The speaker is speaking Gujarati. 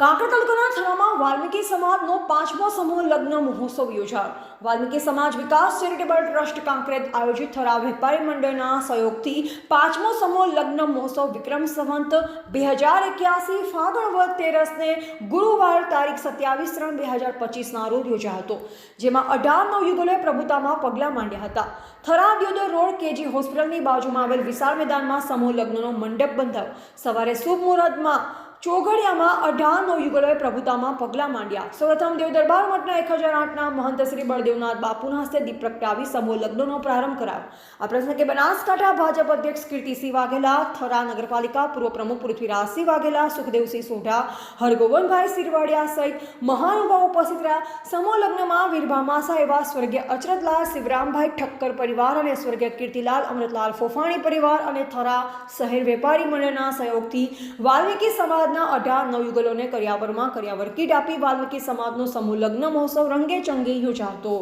કાંકરા તાલુકાના થરામાં વાલ્મીકી સમાજનો પાંચમો સમૂહ લગ્ન મહોત્સવ યોજાયો. વાલ્મીકી સમાજ વિકાસ ચેરિટેબલ ટ્રસ્ટ કાંકરેજ આયોજિત થરા વેપારી મંડળના સહયોગથી પાંચમો સમૂહ લગ્ન મહોત્સવ વિક્રમ સંવંત બે હજાર એક્યાસી ફાગણ વર્ગ તેરસને ગુરુવાર તારીખ સત્યાવીસ ત્રણ બે હજાર પચીસના રોજ યોજાયો હતો, જેમાં અઢાર નવયુગલોએ પ્રભુતામાં પગલાં માંડ્યા હતા. થરા દ્યોદર રોડ કેજી હોસ્પિટલની બાજુમાં આવેલ વિશાળ મેદાનમાં સમૂહ લગ્નનો મંડપ બંધાયો. સવારે શુભ મુહૂર્તમાં ચોઘડિયામાં અઢાર નવ યુગલોએ પ્રભુતામાં પગલાં માંડ્યા. સૌપ્રથમ દેવ દરબાર મઠના એક હજાર આઠના મહંત શ્રી બળદેવનાથ બાપુના હસ્તે દીપ પ્રગટાવી સમૂહ લગ્નનો પ્રારંભ કરાયો. આ પ્રસંગે બનાસકાંઠા ભાજપ અધ્યક્ષ કીર્તિસિંહ વાઘેલા, થરા નગરપાલિકા પૂર્વ પ્રમુખ પૃથ્વીરાજસિંહ વાઘેલા સુખદેવસિંહ સોઢા હરગોવનભાઈ સિરવાડિયા સહિત મહાનુભાવો ઉપસ્થિત રહ્યા. સમૂહ લગ્નમાં વીરભામાસા એવા સ્વર્ગીય અચરતલાલ શિવરામભાઈ ઠક્કર પરિવાર અને સ્વર્ગીય કીર્તિલાલ, અમૃતલાલ ફોફાણી પરિવાર અને થરા શહેર વેપારી મંડળના સહયોગથી વાલ્મીકી સમાજના અઢાર નવયુગલોને કર્યાવરમાં કર્યાવર કીટ આપી વાલ્મીકી સમાજનો સમૂહ લગ્ન મહોત્સવ રંગે ચંગે યોજાતો.